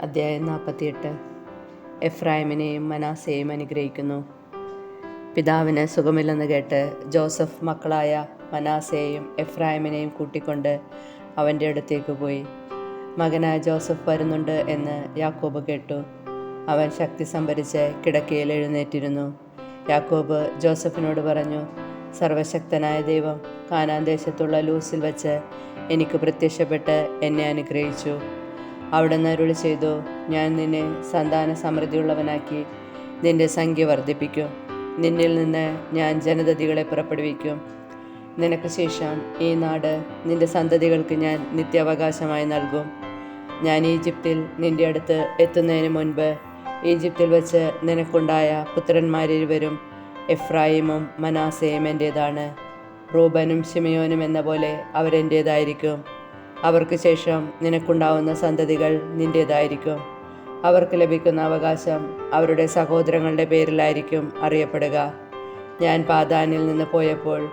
അദ്ധ്യായം നാൽപ്പത്തിയെട്ട്. എഫ്രായിമിനെയും മനാസയെയും അനുഗ്രഹിക്കുന്നു. പിതാവിന് സുഖമില്ലെന്ന് കേട്ട് ജോസഫ് മക്കളായ മനാസയെയും എഫ്രായിമിനെയും കൂട്ടിക്കൊണ്ട് അവന്റെ അടുത്തേക്ക് പോയി. മകനായ ജോസഫ് വരുന്നുണ്ട് എന്ന് യാക്കോബ് കേട്ടു. അവൻ ശക്തി സംഭരിച്ച് കിടക്കയിൽ എഴുന്നേറ്റിരുന്നു. യാക്കോബ് ജോസഫിനോട് പറഞ്ഞു സർവശക്തനായ ദൈവം കാനാന്തേശത്തുള്ള ലൂസിൽ വച്ച് എനിക്ക് പ്രത്യക്ഷപ്പെട്ട് എന്നെ അനുഗ്രഹിച്ചു. അവിടുന്ന് അരുളി ചെയ്തു ഞാൻ നിന്നെ സന്താന സമൃദ്ധിയുള്ളവനാക്കി നിന്റെ സംഖ്യ വർദ്ധിപ്പിക്കും. നിന്നിൽ നിന്ന് ഞാൻ ജനതതികളെ പുറപ്പെടുവിക്കും. നിനക്ക് ശേഷം ഈ നാട് നിന്റെ സന്തതികൾക്ക് ഞാൻ നിത്യാവകാശമായി നൽകും. ഞാൻ ഈജിപ്തിൽ നിന്റെ അടുത്ത് എത്തുന്നതിന് മുൻപ് ഈജിപ്തിൽ വച്ച് നിനക്കുണ്ടായ പുത്രന്മാരിരുവരും എഫ്രായിമും മനാസയും എന്റേതാണ് റൂബനും ഷിമയോനും എന്ന പോലെ അവരെന്റേതായിരിക്കും അവർക്ക് ശേഷം നിനക്കുണ്ടാവുന്ന സന്തതികൾ നിന്റേതായിരിക്കും അവർക്ക് ലഭിക്കുന്ന അവകാശം അവരുടെ സഹോദരങ്ങളുടെ പേരിലായിരിക്കും അറിയപ്പെടുക. ഞാൻ പാതാനിൽ നിന്ന് പോയപ്പോൾ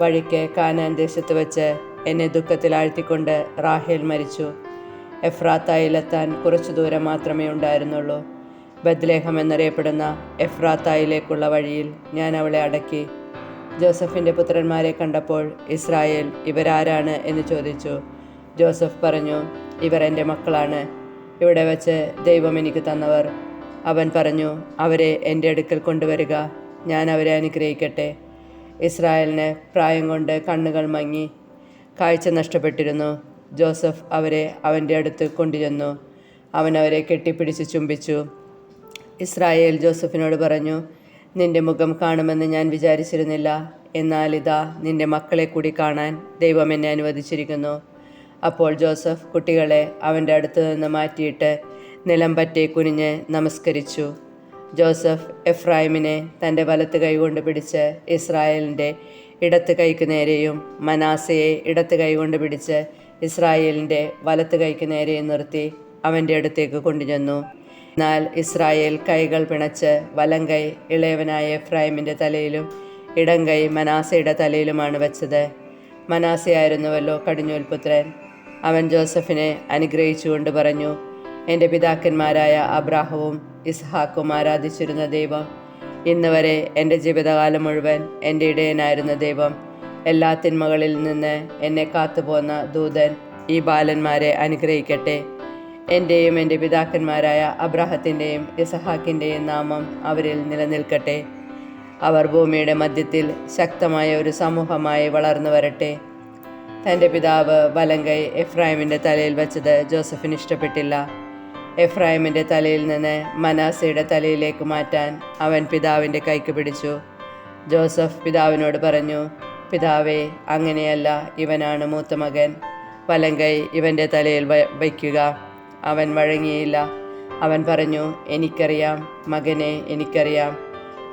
വഴിക്ക് കാനാൻ ദേശത്ത് വെച്ച് എന്നെ ദുഃഖത്തിലാഴ്ത്തിക്കൊണ്ട് റാഹേൽ മരിച്ചു. എഫ്രാത്തായിലെത്താൻ കുറച്ചു ദൂരം മാത്രമേ ഉണ്ടായിരുന്നുള്ളൂ. ബദ്ലേഹം എന്നറിയപ്പെടുന്ന എഫ്രാത്തായിലേക്കുള്ള വഴിയിൽ ഞാൻ അവളെ അടക്കി. ജോസഫിന്റെ പുത്രന്മാരെ കണ്ടപ്പോൾ ഇസ്രായേൽ ഇവരാരാണ് എന്ന് ചോദിച്ചു. ജോസഫ് പറഞ്ഞു ഇവർ എന്റെ മക്കളാണ്. ഇവിടെ വച്ച് ദൈവം എനിക്ക് തന്നവർ. അവൻ പറഞ്ഞു അവരെ എന്റെ അടുക്കൽ കൊണ്ടുവരിക. ഞാൻ അവരെ അനുഗ്രഹിക്കട്ടെ. ഇസ്രായേലിന് പ്രായം കൊണ്ട് കണ്ണുകൾ മങ്ങി കാഴ്ച നഷ്ടപ്പെട്ടിരുന്നു. ജോസഫ് അവരെ അവന്റെ അടുത്ത് കൊണ്ടുചെന്നു. അവൻ അവരെ കെട്ടിപ്പിടിച്ച് ചുംബിച്ചു. ഇസ്രായേൽ ജോസഫിനോട് പറഞ്ഞു നിന്റെ മുഖം കാണുമെന്ന് ഞാൻ വിചാരിച്ചിരുന്നില്ല. എന്നാൽ ഇതാ നിന്റെ മക്കളെ കൂടി കാണാൻ ദൈവം എന്നെ അനുവദിച്ചിരിക്കുന്നു. അപ്പോൾ ജോസഫ് കുട്ടികളെ അവന്റെ അടുത്ത് നിന്ന് മാറ്റിയിട്ട് നിലം പറ്റി കുനിഞ്ഞ് നമസ്കരിച്ചു. ജോസഫ് എഫ്രൈമിനെ തന്റെ വലത്ത് കൈകൊണ്ട് പിടിച്ച് ഇസ്രായേലിന്റെ ഇടത്ത് കൈക്ക് നേരെയും മനാസയെ ഇടത്ത് കൈകൊണ്ട് പിടിച്ച് ഇസ്രായേലിന്റെ വലത്ത് കൈക്ക് നേരെയും നിർത്തി അവന്റെ അടുത്തേക്ക് കൊണ്ടുചെന്നു. എന്നാൽ ഇസ്രായേൽ കൈകൾ പിണച്ച് വലം കൈ ഇളയവനായ എഫ്രായിമിന്റെ തലയിലും ഇടം കൈ മനാസയുടെ തലയിലുമാണ് വെച്ചത്. മനാസയായിരുന്നുവല്ലോ കടിഞ്ഞൂൽപുത്രൻ അവൻ ജോസഫിനെ അനുഗ്രഹിച്ചുകൊണ്ട് പറഞ്ഞു എന്റെ പിതാക്കന്മാരായ അബ്രാഹവും ഇസ്ഹാക്കും ആരാധിച്ചിരുന്ന ദൈവം ഇന്ന് വരെ എന്റെ ജീവിതകാലം മുഴുവൻ എന്റെ ഇടയനായിരുന്ന ദൈവം എല്ലാ തിന്മകളിൽ നിന്ന് എന്നെ കാത്തുപോന്ന ദൂതൻ ഈ ബാലന്മാരെ അനുഗ്രഹിക്കട്ടെ. എന്റെയും എന്റെ പിതാക്കന്മാരായ അബ്രാഹത്തിന്റെയും ഇസഹാക്കിന്റെയും നാമം അവരിൽ നിലനിൽക്കട്ടെ. അവർ ഭൂമിയുടെ മധ്യത്തിൽ ശക്തമായ ഒരു സമൂഹമായി വളർന്നു വരട്ടെ. തന്റെ പിതാവ് വലങ്കൈ എഫ്രായിമിന്റെ തലയിൽ വച്ചത് ജോസഫിന് ഇഷ്ടപ്പെട്ടില്ല. എഫ്രായിമിന്റെ തലയിൽ നിന്ന് മനാസയുടെ തലയിലേക്ക് മാറ്റാൻ അവൻ പിതാവിന്റെ കൈക്ക് പിടിച്ചു. ജോസഫ് പിതാവിനോട് പറഞ്ഞു പിതാവേ അങ്ങനെയല്ല ഇവനാണ് മൂത്ത മകൻ. വലങ്കൈ ഇവന്റെ തലയിൽ വയ്ക്കുക. അവൻ വഴങ്ങിയില്ല. അവൻ പറഞ്ഞു എനിക്കറിയാം മകനെ എനിക്കറിയാം.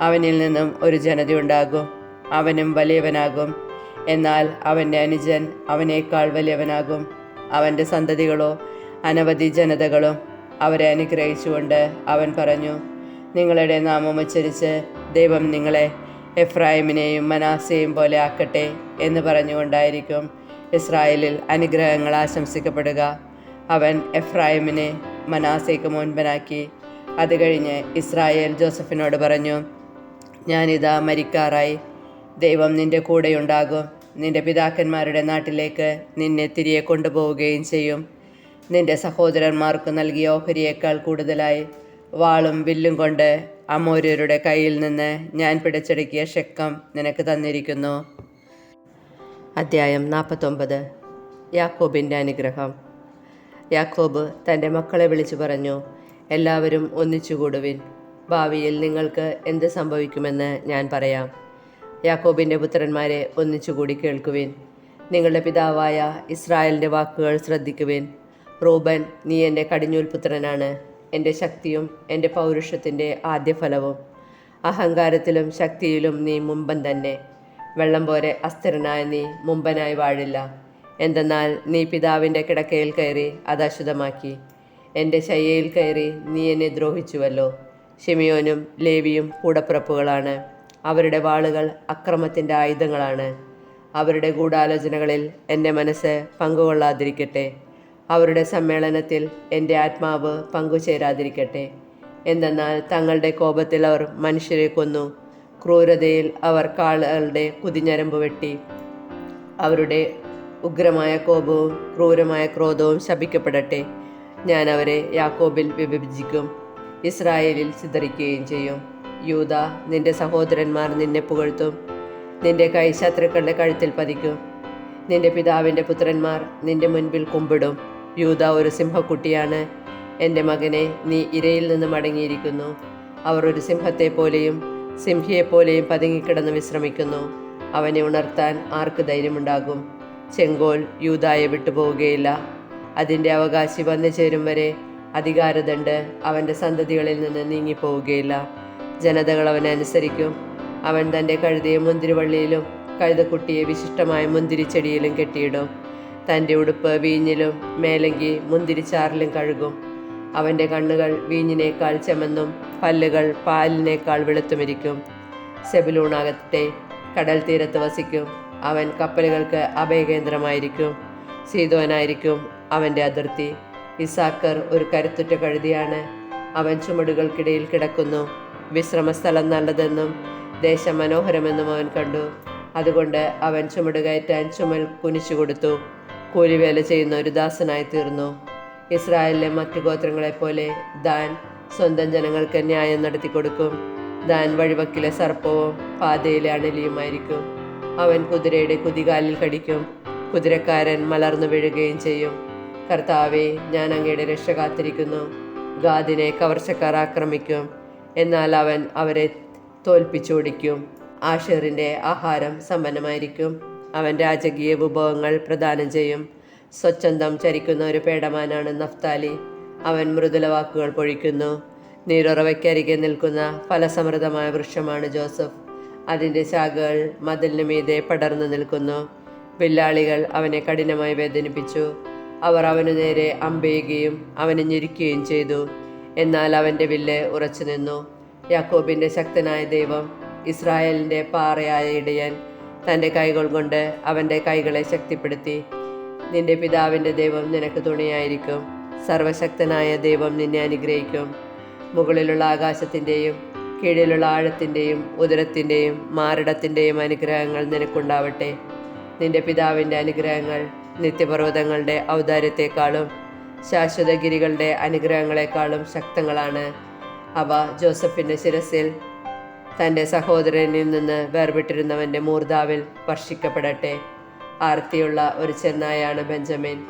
അവനിൽ നിന്നും ഒരു ജനതയുണ്ടാകും. അവനും വലിയവനാകും. എന്നാൽ അവന്റെ അനുജൻ അവനേക്കാൾ വലിയവനാകും. അവന്റെ സന്തതികളോ അനവധി ജനതകളും അവരെ അനുഗ്രഹിച്ചുകൊണ്ട് അവൻ പറഞ്ഞു നിങ്ങളുടെ നാമം ഉച്ചരിച്ച് ദൈവം നിങ്ങളെ എഫ്രായിമിനെയും മനാസയും പോലെ ആക്കട്ടെ എന്ന് പറഞ്ഞുകൊണ്ടായിരിക്കും ഇസ്രായേലിൽ അനുഗ്രഹങ്ങൾ ആശംസിക്കപ്പെടുക. അവൻ എഫ്രായിമിനെ മനാസയ്ക്ക് മുൻപനാക്കി. അത് കഴിഞ്ഞ് ഇസ്രായേൽ ജോസഫിനോട് പറഞ്ഞു ഞാനിതാ മരിക്കാറായി. ദൈവം നിന്റെ കൂടെയുണ്ടാകും. നിന്റെ പിതാക്കന്മാരുടെ നാട്ടിലേക്ക് നിന്നെ തിരികെ കൊണ്ടുപോവുകയും ചെയ്യും. നിന്റെ സഹോദരന്മാർക്ക് നൽകിയ ഓഹരിയേക്കാൾ കൂടുതലായി വാളും വില്ലും കൊണ്ട് അമോര്യരുടെ കയ്യിൽ നിന്ന് ഞാൻ പിടിച്ചെടുക്കിയ ഷെക്കം നിനക്ക് തന്നിരിക്കുന്നു. അദ്ധ്യായം നാൽപ്പത്തൊമ്പത്. യാക്കോബിന്റെ അനുഗ്രഹം. യാക്കോബ് തന്റെ മക്കളെ വിളിച്ചു പറഞ്ഞു എല്ലാവരും ഒന്നിച്ചുകൂടുവിൻ. ഭാവിയിൽ നിങ്ങൾക്ക് എന്ത് സംഭവിക്കുമെന്ന് ഞാൻ പറയാം. യാക്കോബിന്റെ പുത്രന്മാരെ ഒന്നിച്ചുകൂടി കേൾക്കുവിൻ. നിങ്ങളുടെ പിതാവായ ഇസ്രായേലിന്റെ വാക്കുകൾ ശ്രദ്ധിക്കുവിൻ. റൂബൻ നീ എന്റെ കടിഞ്ഞൂൽ പുത്രനാണ്. എന്റെ ശക്തിയും എന്റെ പൗരുഷത്തിന്റെ ആദ്യഫലവും. അഹങ്കാരത്തിലും ശക്തിയിലും നീ മുമ്പൻ തന്നെ. വെള്ളം പോലെ അസ്ഥിരനായ നീ മുമ്പനായി വാഴില്ല. എന്തെന്നാൽ നീ പിതാവിന്റെ കിടക്കയിൽ കയറി അത് അശുദ്ധമാക്കി. എന്റെ ശയ്യയിൽ കയറി നീ എന്നെ ദ്രോഹിച്ചുവല്ലോ. ഷിമിയോനും ലേവിയും കൂടപ്പിറപ്പുകളാണ്. അവരുടെ വാളുകൾ അക്രമത്തിന്റെ ആയുധങ്ങളാണ്. അവരുടെ ഗൂഢാലോചനകളിൽ എന്റെ മനസ്സ് പങ്കുകൊള്ളാതിരിക്കട്ടെ. അവരുടെ സമ്മേളനത്തിൽ എന്റെ ആത്മാവ് പങ്കുചേരാതിരിക്കട്ടെ. എന്തെന്നാൽ തങ്ങളുടെ കോപത്തിൽ അവർ മനുഷ്യരെ കൊന്നു. ക്രൂരതയിൽ അവർ കാളുകളുടെ കുതിഞ്ഞരമ്പ് വെട്ടി. അവരുടെ ഉഗ്രമായ കോപവും ക്രൂരമായ ക്രോധവും ശപിക്കപ്പെടട്ടെ. ഞാൻ അവരെ യാക്കോബിൽ വിഭജിക്കും ഇസ്രായേലിൽ ചിതറിക്കുകയും ചെയ്യും. യൂത നിന്റെ സഹോദരന്മാർ നിന്നെ പുകഴ്ത്തും. നിന്റെ കൈ ശത്രുക്കളുടെ കഴുത്തിൽ പതിക്കും. നിന്റെ പിതാവിന്റെ പുത്രന്മാർ നിന്റെ മുൻപിൽ കുമ്പിടും. യൂത ഒരു സിംഹക്കുട്ടിയാണ്. എന്റെ മകനെ നീ ഇരയിൽ നിന്ന് മടങ്ങിയിരിക്കുന്നു. അവർ ഒരു സിംഹത്തെ പോലെയും സിംഹിയെപ്പോലെയും പതുങ്ങിക്കിടന്ന് വിശ്രമിക്കുന്നു. അവനെ ഉണർത്താൻ ആർക്ക് ധൈര്യമുണ്ടാകും? ചെങ്കോൽ യൂതായെ വിട്ടുപോവുകയില്ല. അതിന്റെ അവകാശി വന്നു ചേരും വരെ അധികാരദണ്ട് അവന്റെ സന്തതികളിൽ നിന്ന് നീങ്ങിപ്പോവുകയില്ല. ജനതകൾ അവനെ അനുസരിക്കും. അവൻ തന്റെ കഴുതയെ മുന്തിരിവള്ളിയിലും കഴുതക്കുട്ടിയെ വിശിഷ്ടമായ മുന്തിരിച്ചെടിയിലും കെട്ടിയിടും. തന്റെ ഉടുപ്പ് വീഞ്ഞിലും മേലങ്കി മുന്തിരിച്ചാറിലും കഴുകും. അവന്റെ കണ്ണുകൾ വീഞ്ഞിനേക്കാൾ ചെമന്നും പല്ലുകൾ പാലിനേക്കാൾ വെളുത്തുമിരിക്കും. സെബിലൂണാകട്ടെ കടൽ തീരത്ത് വസിക്കും. അവൻ കപ്പലുകൾക്ക് അഭയകേന്ദ്രമായിരിക്കും. സീതോനായിരിക്കും അവന്റെ അതിർത്തി. ഇസാക്കർ ഒരു കരുത്തുറ്റ കഴുതിയാണ്. അവൻ ചുമടുകൾക്കിടയിൽ കിടക്കുന്നു. വിശ്രമസ്ഥലം നല്ലതെന്നും ദേശം മനോഹരമെന്നും അവൻ കണ്ടു. അതുകൊണ്ട് അവൻ ചുമട് കയറ്റാൻ ചുമൽ കുനിച്ചു കൊടുത്തു. കൂലിവേല ചെയ്യുന്ന ഒരു ദാസനായി തീർന്നു. ഇസ്രായേലിലെ മറ്റു ഗോത്രങ്ങളെപ്പോലെ ദാൻ സ്വന്തം ജനങ്ങൾക്ക് ന്യായം നടത്തി കൊടുക്കും. ദാൻ വഴിവക്കിലെ സർപ്പവും പാതയിലെ അണലിയുമായിരിക്കും. അവൻ കുതിരയുടെ കുതികാലിൽ കടിക്കും. കുതിരക്കാരൻ മലർന്നു വീഴുകയും ചെയ്യും. കർത്താവെ ഞാൻ അങ്ങയുടെ രക്ഷ കാത്തിരിക്കുന്നു. ഗാദിനെ കവർച്ചക്കാർ ആക്രമിക്കും. എന്നാൽ അവൻ അവരെ തോൽപ്പിച്ചോടിക്കും. ആഷറിന്റെ ആഹാരം സമ്പന്നമായിരിക്കും. അവൻ രാജകീയ വിഭവങ്ങൾ പ്രദാനം ചെയ്യും. സ്വച്ഛന്തം ചരിക്കുന്ന ഒരു പേടമാനാണ് നഫ്താലി. അവൻ മൃദുല വാക്കുകൾ പൊഴിക്കുന്നു. നീരുറവയ്ക്കരികെ നിൽക്കുന്ന ഫലസമൃദ്ധമായ വൃക്ഷമാണ് ജോസഫ്. അതിന്റെ ശാഖകൾ മതിലിന് മീതെ പടർന്നു നിൽക്കുന്നു. വില്ലാളികൾ അവനെ കഠിനമായി വേദനിപ്പിച്ചു. അവർ അവനു നേരെ അമ്പയുകയും അവനെ ഞെരുക്കുകയും ചെയ്തു. എന്നാൽ അവന്റെ വില്ല് ഉറച്ചു നിന്നു. യാക്കോബിന്റെ ശക്തനായ ദൈവം ഇസ്രായേലിന്റെ പാറയായ ഇടയൻ തന്റെ കൈകൾ കൊണ്ട് അവന്റെ കൈകളെ ശക്തിപ്പെടുത്തി. നിന്റെ പിതാവിന്റെ ദൈവം നിനക്ക് തുണയായിരിക്കും. സർവശക്തനായ ദൈവം നിന്നെ അനുഗ്രഹിക്കും. മുകളിലുള്ള ആകാശത്തിന്റെയും കീഴിലുള്ള ആഴത്തിന്റെയും ഉദരത്തിന്റെയും മാരടത്തിന്റെയും അനുഗ്രഹങ്ങൾ നിനക്കുണ്ടാവട്ടെ. നിന്റെ പിതാവിന്റെ അനുഗ്രഹങ്ങൾ നിത്യപർവതങ്ങളുടെ ഔദാര്യത്തെക്കാളും ശാശ്വതഗിരികളുടെ അനുഗ്രഹങ്ങളെക്കാളും ശക്തങ്ങളാണ് അവ ജോസഫിന്റെ ശിരസിൽ തന്റെ സഹോദരനിൽ നിന്ന് വേർപെട്ടിരുന്നവന്റെ മൂർധാവിൽ വർഷിക്കപ്പെടട്ടെ. ആർത്തിയുള്ള ഒരു ചെന്നായാണ് ബെഞ്ചമിൻ.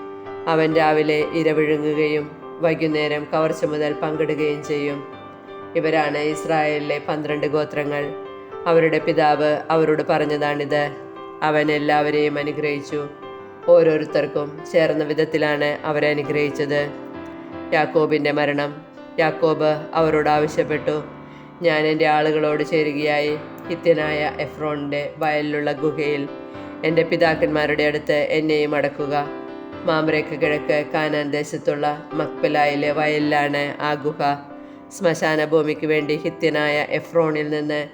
അവൻ രാവിലെ ഇരവിഴുങ്ങുകയും വൈകുന്നേരം കവർച്ച മുതൽ പങ്കിടുകയും ചെയ്യും. ഇവരാണ് ഇസ്രായേലിലെ പന്ത്രണ്ട് ഗോത്രങ്ങൾ. അവരുടെ പിതാവ് അവരോട് പറഞ്ഞതാണിത്. അവൻ എല്ലാവരെയും അനുഗ്രഹിച്ചു. ഓരോരുത്തർക്കും ചേർന്ന വിധത്തിലാണ് അവരെ അനുഗ്രഹിച്ചത്. യാക്കോബിന്റെ മരണം. യാക്കോബ് അവരോട് ആവശ്യപ്പെട്ടു. ഞാൻ എന്റെ ആളുകളോട് ചേരുകയായി. ഹിത്യനായ എഫ്രോണിന്റെ വയലിലുള്ള ഗുഹയിൽ എന്റെ പിതാക്കന്മാരുടെ അടുത്ത് എന്നെയും അടക്കുക. മാമരയ്ക്ക് കിഴക്ക് കാനാൻ ദേശത്തുള്ള മക്പലായിലെ വയലിലാണ് ആ ഗുഹ. ശ്മശാന ഭൂമിക്ക് വേണ്ടി ഹിത്യനായ എഫ്രോണിൽ നിന്ന്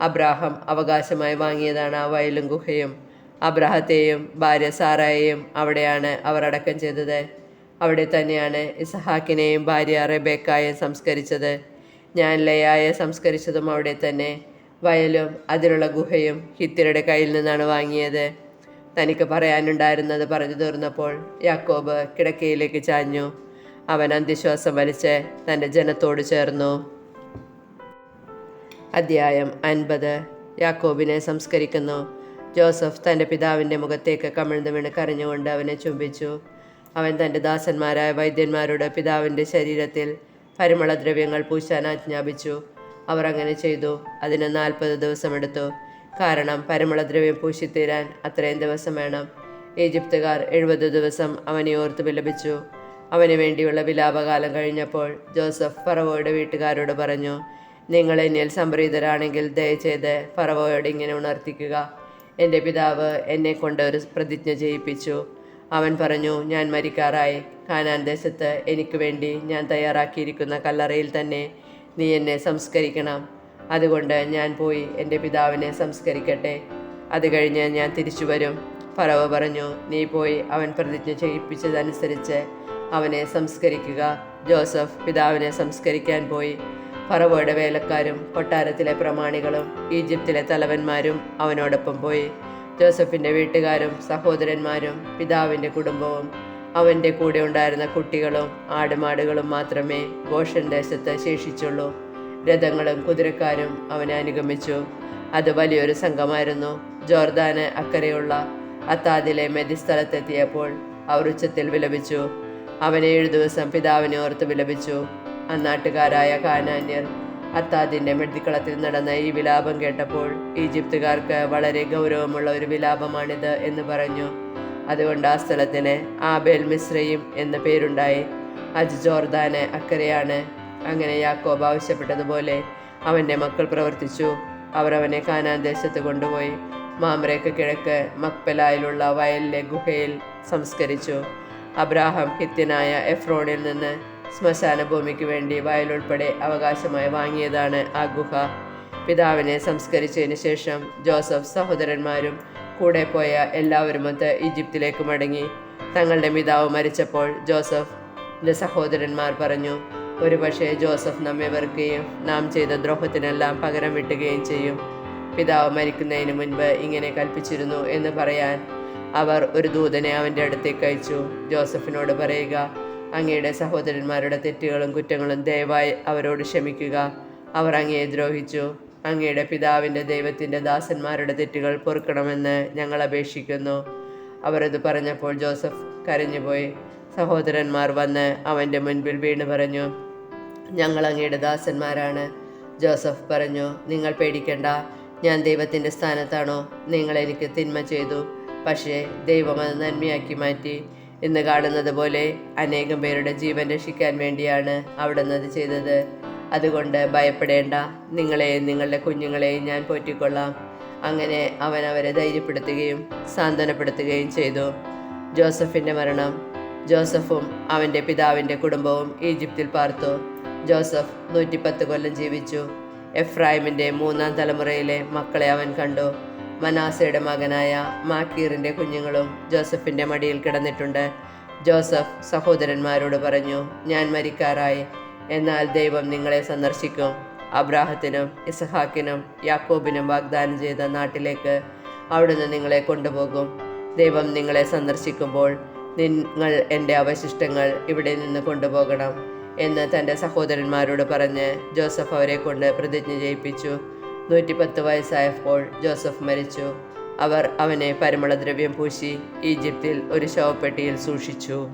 അബ്രാഹം അവകാശമായി വാങ്ങിയതാണ് ആ വയലും ഗുഹയും. അബ്രാഹത്തെയും ഭാര്യ സാറായെയും അവിടെയാണ് അവർ അടക്കം ചെയ്തത്. അവിടെ തന്നെയാണ് ഇസഹാക്കിനെയും ഭാര്യ റെബേക്കായും സംസ്കരിച്ചത്. ഞാൻ ലയായെ സംസ്കരിച്ചതും അവിടെ തന്നെ. വയലും അതിലുള്ള ഗുഹയും ഹിത്തിരുടെ കയ്യിൽ നിന്നാണ് വാങ്ങിയത്. തനിക്ക് പറയാനുണ്ടായിരുന്നത് പറഞ്ഞു തീർന്നപ്പോൾ യാക്കോബ് കിടക്കയിലേക്ക് ചാഞ്ഞു. അവൻ അന്ത്യശ്വാസം വലിച്ച് തന്റെ ജനത്തോട് ചേർന്നു. അദ്ധ്യായം അൻപത്. യാക്കോബിനെ സംസ്കരിക്കുന്നു. ജോസഫ് തന്റെ പിതാവിന്റെ മുഖത്തേക്ക് കമിഴ്ന്നു വീണ് കരഞ്ഞുകൊണ്ട് അവനെ ചുംബിച്ചു. അവൻ തന്റെ ദാസന്മാരായ വൈദ്യന്മാരോട് പിതാവിന്റെ ശരീരത്തിൽ പരിമളദ്രവ്യങ്ങൾ പൂശാൻ ആജ്ഞാപിച്ചു. അവർ അങ്ങനെ ചെയ്തു. അതിന് നാൽപ്പത് ദിവസമെടുത്തു. കാരണം പരിമളദ്രവ്യം പൂശിത്തീരാൻ അത്രയും ദിവസം വേണം. ഈജിപ്തുകാർ എഴുപത് ദിവസം അവനെ ഓർത്ത് വിലപിച്ചു. അവന് വേണ്ടിയുള്ള വിലാപകാലം കഴിഞ്ഞപ്പോൾ ജോസഫ് ഫറവോയുടെ വീട്ടുകാരോട് പറഞ്ഞു നിങ്ങൾ എന്നിൽ സംപ്രീതരാണെങ്കിൽ ദയചെയ്ത് ഫറവോയോട് ഇങ്ങനെ ഉണർത്തിക്കുക. എന്റെ പിതാവ് എന്നെ കൊണ്ട് ഒരു പ്രതിജ്ഞ ചെയ്യിപ്പിച്ചു. അവൻ പറഞ്ഞു ഞാൻ മരിക്കാറായി. കാനാൻ ദേശത്ത് എനിക്ക് വേണ്ടി ഞാൻ തയ്യാറാക്കിയിരിക്കുന്ന കല്ലറയിൽ തന്നെ നീ എന്നെ സംസ്കരിക്കണം. അതുകൊണ്ട് ഞാൻ പോയി എന്റെ പിതാവിനെ സംസ്കരിക്കട്ടെ. അത് കഴിഞ്ഞ് ഞാൻ തിരിച്ചു വരും. ഫറവ പറഞ്ഞു നീ പോയി അവൻ പ്രതിജ്ഞ ചെയ്യിപ്പിച്ചതനുസരിച്ച് അവനെ സംസ്കരിക്കുക. ജോസഫ് പിതാവിനെ സംസ്കരിക്കാൻ പോയി. ഫറവോയുടെ വേലക്കാരും കൊട്ടാരത്തിലെ പ്രമാണികളും ഈജിപ്തിലെ തലവന്മാരും അവനോടൊപ്പം പോയി. ജോസഫിന്റെ വീട്ടുകാരും സഹോദരന്മാരും പിതാവിന്റെ കുടുംബവും അവന്റെ കൂടെ ഉണ്ടായിരുന്ന കുട്ടികളും ആടുമാടുകളും മാത്രമേ ഗോഷൻ ദേശത്ത് ശേഷിച്ചുള്ളൂ. രഥങ്ങളും കുതിരക്കാരും അവനെ അനുഗമിച്ചു. അത് വലിയൊരു സംഘമായിരുന്നു. ജോർദാന് അക്കരെയുള്ള അത്താദിലെ മെതി സ്ഥലത്തെത്തിയപ്പോൾ അവർ ഉച്ചത്തിൽ വിലപിച്ചു. അവനെ ഏഴു ദിവസം പിതാവിനെ ഓർത്ത് വിലപിച്ചു. അന്നാട്ടുകാരായ കാനാന്യർ അത്താദിന്റെ മെഡിക്കളത്തിൽ നടന്ന ഈ വിലാപം കേട്ടപ്പോൾ ഈജിപ്തുകാർക്ക് വളരെ ഗൗരവമുള്ള ഒരു വിലാപമാണിത് എന്ന് പറഞ്ഞു. അതുകൊണ്ട് ആ സ്ഥലത്തിന് ആബേൽ മിശ്രയും എന്ന പേരുണ്ടായി. അജ് ജോർദാന് അക്കരയാണ്. അങ്ങനെ യാക്കോബ് ആവശ്യപ്പെട്ടതുപോലെ അവന്റെ മക്കൾ പ്രവർത്തിച്ചു. അവർ അവനെ കാനാൻ ദേശത്ത് കൊണ്ടുപോയി. മാമ്രയ്ക്ക് കിഴക്ക് മക്പലായിലുള്ള വയലിലെ ഗുഹയിൽ സംസ്കരിച്ചു. അബ്രാഹാം ഹിത്യനായ എഫ്രോണിൽ നിന്ന് ശ്മശാന ഭൂമിക്ക് വേണ്ടി വയലുൾപ്പെടെ അവകാശമായി വാങ്ങിയതാണ് ആ ഗുഹ. പിതാവിനെ സംസ്കരിച്ചതിന് ശേഷം ജോസഫ് സഹോദരന്മാരും കൂടെ പോയ എല്ലാവരുമൊത്ത് ഈജിപ്തിലേക്ക് മടങ്ങി. തങ്ങളുടെ പിതാവ് മരിച്ചപ്പോൾ ജോസഫിന്റെ സഹോദരന്മാർ പറഞ്ഞു ഒരുപക്ഷെ ജോസഫ് നമ്മെ വെറുക്കുകയും നാം ചെയ്ത ദ്രോഹത്തിനെല്ലാം പകരം വിട്ടുകയും ചെയ്യും. പിതാവ് മരിക്കുന്നതിന് മുൻപ് ഇങ്ങനെ കൽപ്പിച്ചിരുന്നു എന്ന് പറയാൻ അവർ ഒരു ദൂതനെ അവന്റെ അടുത്തേക്ക് അയച്ചു. ജോസഫിനോട് പറയുക അങ്ങയുടെ സഹോദരന്മാരുടെ തെറ്റുകളും കുറ്റങ്ങളും ദയവായി അവരോട് ക്ഷമിക്കുക. അവർ അങ്ങയെ ദ്രോഹിച്ചു. അങ്ങയുടെ പിതാവിന്റെ ദൈവത്തിന്റെ ദാസന്മാരുടെ തെറ്റുകൾ പൊറുക്കണമെന്ന് ഞങ്ങൾ അപേക്ഷിക്കുന്നു. അവരത് പറഞ്ഞപ്പോൾ ജോസഫ് കരഞ്ഞുപോയി. സഹോദരന്മാർ വന്ന് അവന്റെ മുൻപിൽ വീണ് പറഞ്ഞു ഞങ്ങൾ അങ്ങയുടെ ദാസന്മാരാണ്. ജോസഫ് പറഞ്ഞു നിങ്ങൾ പേടിക്കണ്ട. ഞാൻ ദൈവത്തിന്റെ സ്ഥാനത്താണോ? നിങ്ങൾ എനിക്ക് തിന്മ ചെയ്തു. പക്ഷേ ദൈവം അത് നന്മയാക്കി മാറ്റി. ഇന്ന് കാണുന്നത് പോലെ അനേകം പേരുടെ ജീവൻ രക്ഷിക്കാൻ വേണ്ടിയാണ് അവിടുന്ന് അത് ചെയ്തത്. അതുകൊണ്ട് ഭയപ്പെടേണ്ട. നിങ്ങളെയും നിങ്ങളുടെ കുഞ്ഞുങ്ങളെയും ഞാൻ പോറ്റിക്കൊള്ളാം. അങ്ങനെ അവൻ അവരെ ധൈര്യപ്പെടുത്തുകയും സാന്ത്വനപ്പെടുത്തുകയും ചെയ്തു. ജോസഫിന്റെ മരണം. ജോസഫും അവന്റെ പിതാവിന്റെ കുടുംബവും ഈജിപ്തിൽ പാർത്തു. ജോസഫ് നൂറ്റിപ്പത്ത് കൊല്ലം ജീവിച്ചു. എഫ്രായിമിന്റെ മൂന്നാം തലമുറയിലെ മക്കളെ അവൻ കണ്ടു. മനാസയുടെ മകനായ മാക്കീറിന്റെ കുഞ്ഞുങ്ങളും ജോസഫിന്റെ മടിയിൽ കിടന്നിട്ടുണ്ട്. ജോസഫ് സഹോദരന്മാരോട് പറഞ്ഞു ഞാൻ മരിക്കാറായി. എന്നാൽ ദൈവം നിങ്ങളെ സന്ദർശിക്കും. അബ്രാഹത്തിനും ഇസഹാക്കിനും യാക്കോബിനും വാഗ്ദാനം ചെയ്ത നാട്ടിലേക്ക് അവിടുന്ന് നിങ്ങളെ കൊണ്ടുപോകും. ദൈവം നിങ്ങളെ സന്ദർശിക്കുമ്പോൾ നിങ്ങൾ എന്റെ അവശിഷ്ടങ്ങൾ ഇവിടെ നിന്ന് കൊണ്ടുപോകണം എന്ന് തന്റെ സഹോദരന്മാരോട് പറഞ്ഞ് ജോസഫ് അവരെ കൊണ്ട് പ്രതിജ്ഞ ചെയ്യിപ്പിച്ചു നൂറ്റിപ്പത്ത് വയസ്സായപ്പോൾ ജോസഫ് മരിച്ചു. അവർ അവനെ പരിമളദ്രവ്യം പൂശി ഈജിപ്തിൽ ഒരു ശവപ്പെട്ടിയിൽ സൂക്ഷിച്ചു.